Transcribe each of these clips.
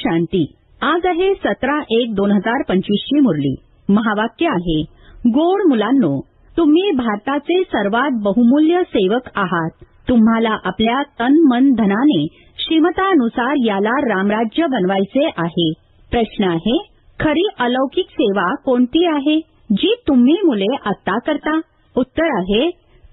शांती. आज आहे सतरा एक दोन हजार पंचवीसची मुरली. महावाक्य आहे गोड मुलांनो तुम्ही भारताचे सर्वात बहुमूल्य सेवक आहात. तुम्हाला आपल्या तन मन धनाने श्रीमतानुसार याला रामराज्य बनवायचे आहे. प्रश्न आहे खरी अलौकिक सेवा कोणती आहे? जी तुम्ही मुले आत्ता करता. उत्तर आहे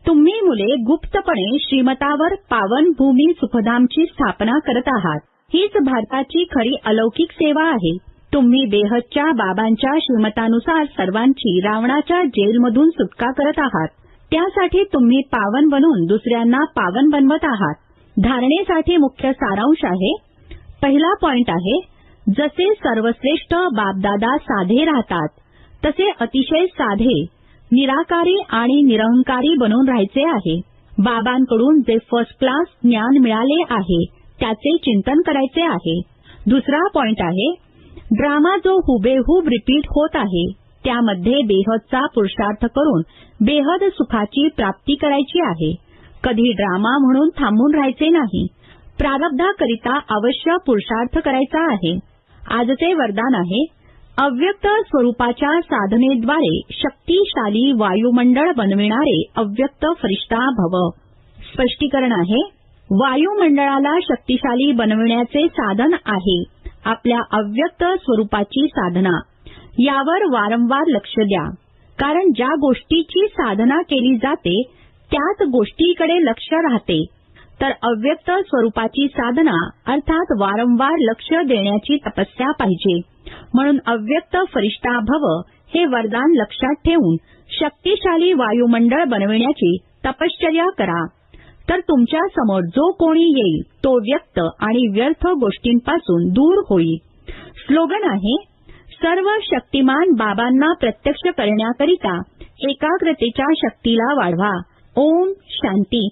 तुम्ही मुले गुप्तपणे श्रीमतावर पावन भूमी सुखधामची स्थापना करत आहात. हीच भारताची खरी अलौकिक सेवा आहे. तुम्ही बेहदच्या बाबांच्या श्रीमतानुसार सर्वांची रावणाच्या जेलमधून सुटका करत आहात. त्यासाठी तुम्ही पावन बनून दुसऱ्यांना पावन बनवत आहात. धारणेसाठी मुख्य सारांश आहे. पहिला पॉइंट आहे जसे सर्वश्रेष्ठ बापदादा साधे राहतात तसे अतिशय साधे निराकारी आणि निरहंकारी बनून राहायचे आहे. बाबांकडून जे फर्स्ट क्लास ज्ञान मिळाले आहे त्याचे चिंतन करायचे आहे. दुसरा पॉइंट आहे ड्रामा जो हुबेहूब रिपीट होत आहे त्यामध्ये बेहदचा पुरुषार्थ करून बेहद सुखाची प्राप्ती करायची आहे. कधी ड्रामा म्हणून थांबून राहायचे नाही प्रारब्धाकरिता अवश्य पुरुषार्थ करायचा आहे. आजचे वरदान आहे अव्यक्त स्वरूपाच्या साधनेद्वारे शक्तिशाली वायुमंडळ बनविणारे अव्यक्त फरिश्ता भव. स्पष्टीकरण आहे वायुमंडळाला शक्तिशाली बनविण्याचे साधन आहे. आपल्या अव्यक्त स्वरूपाची साधना. यावर वारंवार लक्ष द्या. कारण ज्या गोष्टीची साधना केली जाते त्याच गोष्टीकडे लक्ष राहते. तर अव्यक्त स्वरूपाची साधना अर्थात वारंवार लक्ष देण्याची तपस्या पाहिजे. म्हणून अव्यक्त फरिष्ठा भव हे वरदान लक्षात ठेवून शक्तिशाली वायुमंडळ बनविण्याची तपश्चर्या करा. तर तुमच्यासमोर जो कोणी येईल तो व्यक्त आणि व्यर्थ गोष्टींपासून दूर होईल. स्लोगन आहे सर्व शक्तिमान बाबांना प्रत्यक्ष करण्याकरिता एकाग्रतेच्या शक्तीला वाढवा. ओम शांती.